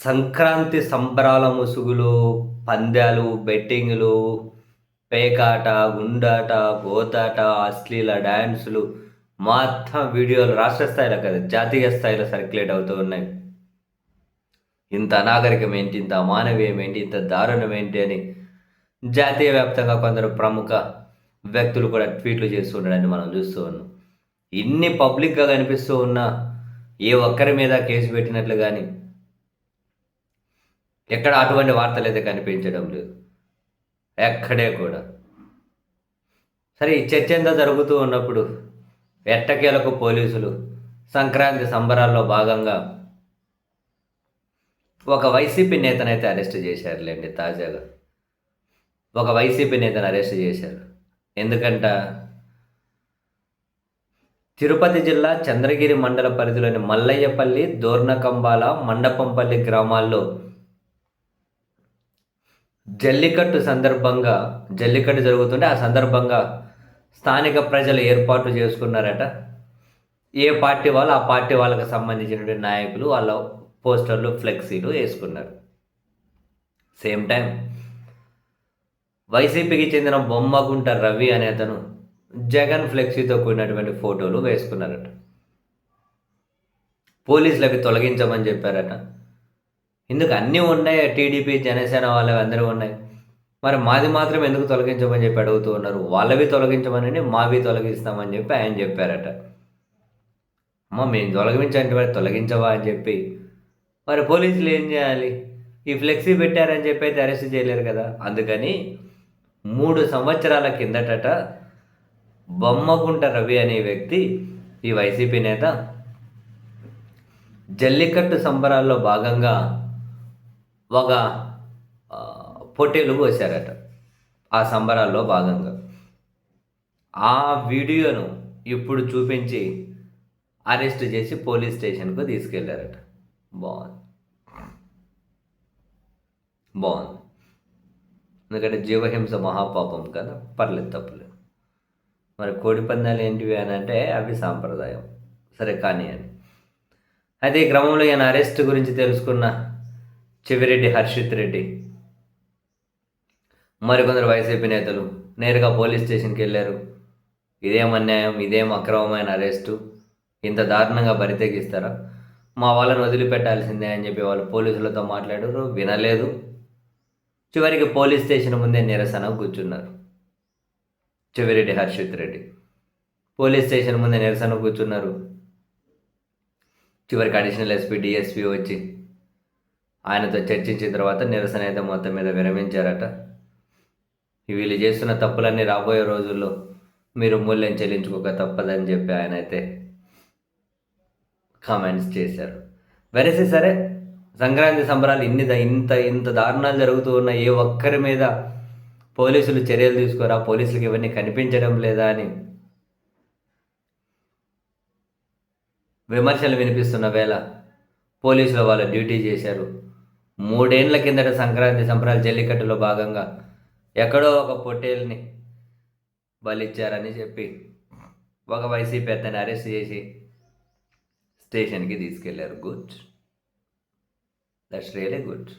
సంక్రాంతి సంబరాల ముసుగులు పందాలు బెట్టింగ్లు పేకాట గుండాట గోతాట అశ్లీల డ్యాన్సులు మొత్తం వీడియోలు రాష్ట్ర స్థాయిలో కదా జాతీయ స్థాయిలో సర్క్యులేట్ అవుతూ ఉన్నాయి. ఇంత అనాగరికం ఏంటి ఇంత అమానవీయం ఏంటి ఇంత దారుణం ఏంటి అని జాతీయ వ్యాప్తంగా కొందరు ప్రముఖ వ్యక్తులు కూడా ట్వీట్లు చేస్తూ ఉండడాన్ని మనం చూస్తూ ఉన్నాం. ఇన్ని పబ్లిక్గా కనిపిస్తూ ఉన్నా ఏ ఒక్కరి మీద కేసు పెట్టినట్లు కానీ ఎక్కడ అటువంటి వార్తలు అయితే కనిపించడం లేదు. ఎక్కడే కూడా. సరే ఈ చర్చ ఎంత జరుగుతూ ఉన్నప్పుడు ఎట్టకేలకు పోలీసులు సంక్రాంతి సంబరాల్లో భాగంగా ఒక వైసీపీ నేతనైతే అరెస్ట్ చేశారులేండి తాజాగా. ఒక వైసీపీ నేతను అరెస్ట్ చేశారు. ఎందుకంట? తిరుపతి జిల్లా చంద్రగిరి మండల పరిధిలోని మల్లయ్యపల్లి దోర్నకంబాల మండపంపల్లి గ్రామాల్లో జల్లికట్టు సందర్భంగా జల్లికట్టు జరుగుతుంటే ఆ సందర్భంగా స్థానిక ప్రజలు ఏర్పాటు చేసుకున్నారట. ఏ పార్టీ వాళ్ళు ఆ పార్టీ వాళ్ళకి సంబంధించినటువంటి నాయకులు వాళ్ళ పోస్టర్లు ఫ్లెక్సీలు వేసుకున్నారు. సేమ్ టైం వైసీపీకి చెందిన బొమ్మగుంట రవి అనే అతను జగన్ ఫ్లెక్సీతో కూడినటువంటి ఫోటోలు వేసుకున్నారట. పోలీసులకి తొలగించమని చెప్పారట. ఇందుకు అన్నీ ఉన్నాయి? టీడీపీ జనసేన వాళ్ళవి అందరూ ఉన్నాయి. మరి మాది మాత్రం ఎందుకు తొలగించమని చెప్పి అడుగుతూ ఉన్నారు? వాళ్ళవి తొలగించమని మావి తొలగిస్తామని చెప్పి ఆయన చెప్పారట. అమ్మ మేము తొలగించండి మరి తొలగించవా అని చెప్పి. మరి పోలీసులు ఏం చేయాలి? ఈ ఫ్లెక్సీ పెట్టారని చెప్పి అయితే అరెస్ట్ చేయలేరు కదా. అందుకని మూడు సంవత్సరాల కిందటట బొమ్మగుంట రవి అనే వ్యక్తి ఈ వైసీపీ నేత జల్లికట్టు సంబరాల్లో భాగంగా ఒక పొట్టేలు పోసారట ఆ సంబరాల్లో భాగంగా. ఆ వీడియోను ఇప్పుడు చూపించి అరెస్ట్ చేసి పోలీస్ స్టేషన్కు తీసుకెళ్ళారట. బాగుంది. బాగుంది. ఎందుకంటే జీవహింస మహాపాపం కదా పర్లేదు తప్పులేదు. మరి కోడి పందాలు ఏంటివి అని అంటే అవి సాంప్రదాయం. సరే కానీ అని. అయితే ఈ క్రమంలో ఈయన అరెస్ట్ గురించి తెలుసుకున్న చెవిరెడ్డి హర్షిత్ రెడ్డి. మరికొందరు వైసీపీ నేతలు నేరుగా పోలీస్ స్టేషన్కి వెళ్ళారు. ఇదేం అన్యాయం ఇదేం అక్రమమైన అరెస్టు. ఇంత దారుణంగా బరితెగిస్తారా? మా వాళ్ళని వదిలిపెట్టాల్సిందే అని చెప్పి వాళ్ళు పోలీసులతో మాట్లాడారు. వినలేదు. చివరికి పోలీస్ స్టేషన్ ముందే నిరసన కూర్చున్నారు చెవిరెడ్డి హర్షిత్ రెడ్డి. పోలీస్ స్టేషన్ ముందే నిరసన కూర్చున్నారు చివరికి అడిషనల్ ఎస్పీ డిఎస్పీ వచ్చి ఆయనతో చర్చించిన తర్వాత నిరసన అయితే మొత్తం మీద విరమించారట. వీళ్ళు చేస్తున్న తప్పులన్నీ రాబోయే రోజుల్లో మీరు మూల్యం చెల్లించుకోక తప్పదని చెప్పి ఆయన అయితే కామెంట్స్ చేశారు. వెరసి సరే సంక్రాంతి సంబరాలు ఇన్ని ఇంత ఇంత దారుణాలు జరుగుతూ ఉన్న ఏ ఒక్కరి మీద పోలీసులు చర్యలు తీసుకోరా? పోలీసులకు ఇవన్నీ కనిపించడం లేదా అని విమర్శలు వినిపిస్తున్న వేళ పోలీసులు వాళ్ళ డ్యూటీ చేశారు. మూడేండ్ల కిందట సంక్రాంతి సంబరాలు జల్లికట్టులో భాగంగా ఎక్కడో ఒక పొట్టేల్ని బలిచ్చారని చెప్పి ఒక వైసీపీ అతన్ని అరెస్ట్ చేసి స్టేషన్కి తీసుకెళ్ళారు. గుడ్. That's really good.